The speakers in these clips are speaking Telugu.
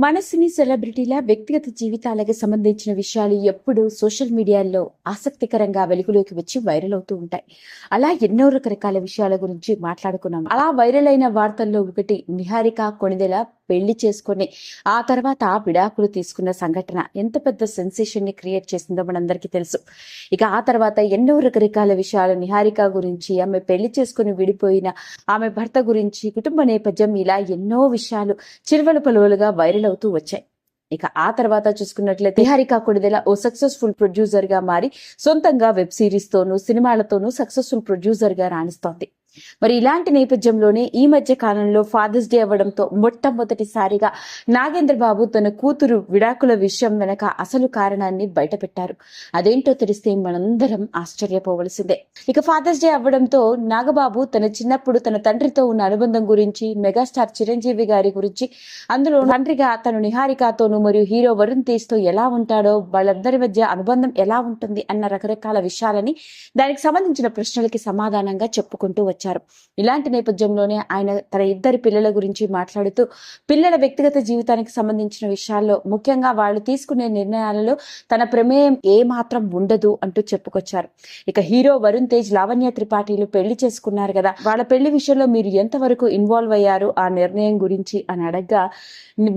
మనసుని సెలబ్రిటీల వ్యక్తిగత జీవితాలకు సంబంధించిన విషయాలు ఎప్పుడూ సోషల్ మీడియాలో ఆసక్తికరంగా వెలుగులోకి వచ్చి వైరల్ అవుతూ ఉంటాయి. అలా ఎన్నో రకరకాల విషయాల గురించి మాట్లాడుకున్నాం. అలా వైరల్ అయిన వార్తల్లో ఒకటి నిహారిక కొణిదెల పెళ్ళి చేసుకొని ఆ తర్వాత ఆ విడాకులు తీసుకున్న సంఘటన ఎంత పెద్ద సెన్సేషన్ని క్రియేట్ చేసిందో మనందరికీ తెలుసు. ఇక ఆ తర్వాత ఎన్నో రకరకాల విషయాలు నిహారిక గురించి ఆమె పెళ్ళి చేసుకుని విడిపోయిన ఆమె భర్త గురించి కుటుంబ నేపథ్యం ఇలా ఎన్నో విషయాలు చిరువలు పలువలుగా వైరల్ అవుతూ వచ్చాయి. ఇక ఆ తర్వాత చూసుకున్నట్లయితే నిహారిక కొడిదెల ఓ సక్సెస్ఫుల్ ప్రొడ్యూసర్గా మారి సొంతంగా వెబ్ సిరీస్ తోనూ సినిమాలతోనూ సక్సెస్ఫుల్ ప్రొడ్యూసర్గా రాణిస్తోంది. మరి ఇలాంటి నేపథ్యంలోనే ఈ మధ్య కాలంలో ఫాదర్స్ డే అవ్వడంతో మొట్టమొదటిసారిగా నాగేంద్ర బాబు తన కూతురు విడాకుల విషయం వెనక అసలు కారణాన్ని బయటపెట్టారు. అదేంటో తెలిస్తే మనందరం ఆశ్చర్యపోవలసిందే. ఇక ఫాదర్స్ డే అవ్వడంతో నాగబాబు తన చిన్నప్పుడు తన తండ్రితో ఉన్న అనుబంధం గురించి మెగాస్టార్ చిరంజీవి గారి గురించి అందులో తండ్రిగా తను నిహారికతోనూ మరియు హీరో వరుణ్ తేజ్తో ఎలా ఉంటాడో వాళ్ళందరి మధ్య అనుబంధం ఎలా ఉంటుంది అన్న రకరకాల విషయాలని దానికి సంబంధించిన ప్రశ్నలకి సమాధానంగా చెప్పుకుంటూ వచ్చారు ఇలాంటి నేపథ్యంలోనే ఆయన తన ఇద్దరి పిల్లల గురించి మాట్లాడుతూ పిల్లల వ్యక్తిగత జీవితానికి సంబంధించిన విషయాల్లో ముఖ్యంగా వాళ్ళు తీసుకునే నిర్ణయాలలో తన ప్రమేయం ఏ మాత్రం ఉండదు అంటూ చెప్పుకొచ్చారు. ఇక హీరో వరుణ్ తేజ్ లావణ్య త్రిపాఠిలు పెళ్ళి చేసుకున్నారు కదా వాళ్ళ పెళ్ళి విషయంలో మీరు ఎంతవరకు ఇన్వాల్వ్ అయ్యారు ఆ నిర్ణయం గురించి అని అడగ్గా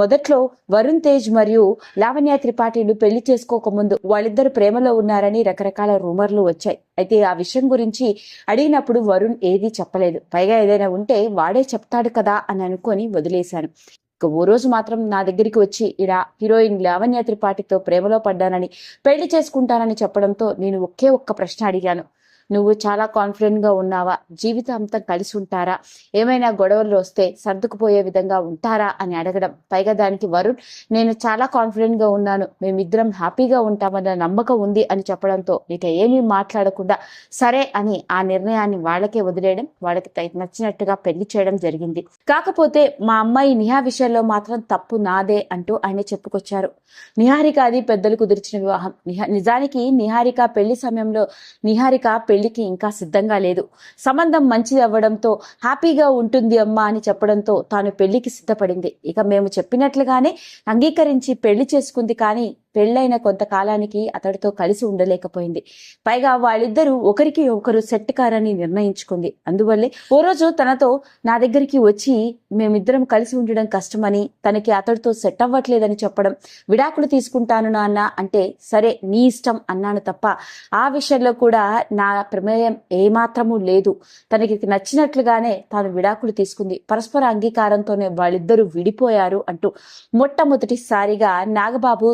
మొదట్లో వరుణ్ తేజ్ మరియు లావణ్య త్రిపాఠిలు పెళ్ళి చేసుకోకముందు వాళ్ళిద్దరు ప్రేమలో ఉన్నారని రకరకాల రూమర్లు వచ్చాయి. అయితే ఆ విషయం గురించి అడిగినప్పుడు వరుణ్ ఏది చెప్పలేదు. పైగా ఏదైనా ఉంటే వాడే చెప్తాడు కదా అని అనుకొని వదిలేశాను. ఇక ఓ రోజు మాత్రం నా దగ్గరికి వచ్చి ఇలా హీరోయిన్ లావణ్య త్రిపాఠితో ప్రేమలో పడ్డానని పెళ్ళి చేసుకుంటానని చెప్పడంతో నేను ఒకే ఒక్క ప్రశ్న అడిగాను. నువ్వు చాలా కాన్ఫిడెంట్గా ఉన్నావా? జీవితం అంతా కలిసి ఉంటారా? ఏమైనా గొడవలు వస్తే సర్దుకుపోయే విధంగా ఉంటారా? అని అడగడం. పైగా దానికి వరుణ్ నేను చాలా కాన్ఫిడెంట్గా ఉన్నాను. మేమిద్దరం హ్యాపీగా ఉంటామన్న నమ్మకం ఉంది అని చెప్పడంతో ఇక ఏమీ మాట్లాడకుండా సరే అని ఆ నిర్ణయాన్ని వాళ్ళకే వదిలేయడం వాళ్ళకి నచ్చినట్టుగా పెళ్ళి చేయడం జరిగింది. కాకపోతే మా అమ్మాయి నిహా విషయంలో మాత్రం తప్పు నాదే అంటూ ఆయన చెప్పుకొచ్చారు. నిహారిక అది పెద్దలు కుదిర్చిన వివాహం. నిహా నిజానికి నిహారిక పెళ్ళి సమయంలో నిహారిక పెళ్ళికి ఇంకా సిద్ధంగా లేదు. సంబంధం మంచిది అవ్వడంతో హ్యాపీగా ఉంటుంది అమ్మా అని చెప్పడంతో తాను పెళ్ళికి సిద్ధపడింది. ఇక మేము చెప్పినట్లుగానే అంగీకరించి పెళ్ళి చేసుకుంది కానీ పెళ్ళైన కొంతకాలానికి అతడితో కలిసి ఉండలేకపోయింది. పైగా వాళ్ళిద్దరూ ఒకరికి ఒకరు సెట్ కారని నిర్ణయించుకుంది. అందువల్లే ఓ రోజు తనతో నా దగ్గరికి వచ్చి మేమిద్దరం కలిసి ఉండడం కష్టమని తనకి అతడితో సెట్ అవ్వట్లేదని చెప్పడం విడాకులు తీసుకుంటాను నాన్న అంటే సరే నీ ఇష్టం అన్నాను తప్ప ఆ విషయంలో కూడా నా ప్రమేయం ఏమాత్రము లేదు. తనకి నచ్చినట్లుగానే తాను విడాకులు తీసుకుంది. పరస్పర అంగీకారంతోనే వాళ్ళిద్దరూ విడిపోయారు అంటూ మొట్టమొదటిసారిగా నాగబాబు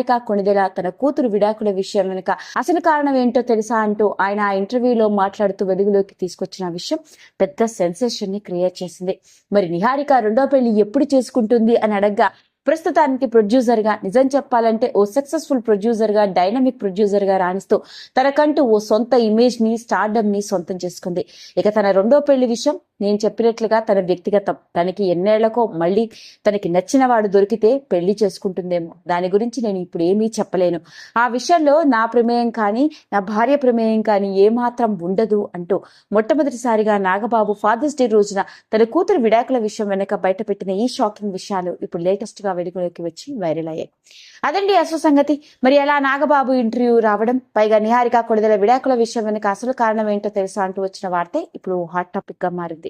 నిహారిక కొణిదెల తన కూతురు విడాకుల విషయం వెనుక అసలు కారణం ఏంటో తెలుసా అంటూ ఆయన ఆ ఇంటర్వ్యూలో మాట్లాడుతూ వెలుగులోకి తీసుకొచ్చిన విషయం పెద్ద సెన్సేషన్ని క్రియేట్ చేసింది. మరి నిహారిక రెండో పెళ్ళి ఎప్పుడు చేసుకుంటుంది అని అడగ్గా ప్రస్తుతానికి ప్రొడ్యూసర్గా నిజం చెప్పాలంటే ఓ సక్సెస్ఫుల్ ప్రొడ్యూసర్గా డైనమిక్ ప్రొడ్యూసర్గా రాణిస్తూ తనకంటూ ఓ సొంత ఇమేజ్ని స్టార్డమ్ని సొంతం చేసుకుంది. ఇక తన రెండో పెళ్ళి విషయం నేను చెప్పినట్లుగా తన వ్యక్తిగతం. తనకి ఎన్నేళ్ళకో మళ్ళీ తనకి నచ్చిన వాడు దొరికితే పెళ్ళి చేసుకుంటుందేమో. దాని గురించి నేను ఇప్పుడు ఏమీ చెప్పలేను. ఆ విషయంలో నా ప్రమేయం కానీ నా భార్య ప్రమేయం కానీ ఏమాత్రం ఉండదు అంటూ మొట్టమొదటిసారిగా నాగబాబు ఫాదర్స్ డే రోజున తన కూతురు విడాకుల విషయం వెనక బయటపెట్టిన ఈ షాకింగ్ విషయాలు ఇప్పుడు లేటెస్ట్గా వెలుగులోకి వచ్చి వైరల్ అయ్యాయి. అదండి అసలు సంగతి. మరి అలా నాగబాబు ఇంటర్వ్యూ రావడం? పైగా నిహారిక కొడుదల విడాకుల విషయం వెనక అసలు కారణం ఏంటో తెలుసా అంటూ వచ్చిన వార్తే ఇప్పుడు హాట్ టాపిక్గా మారింది.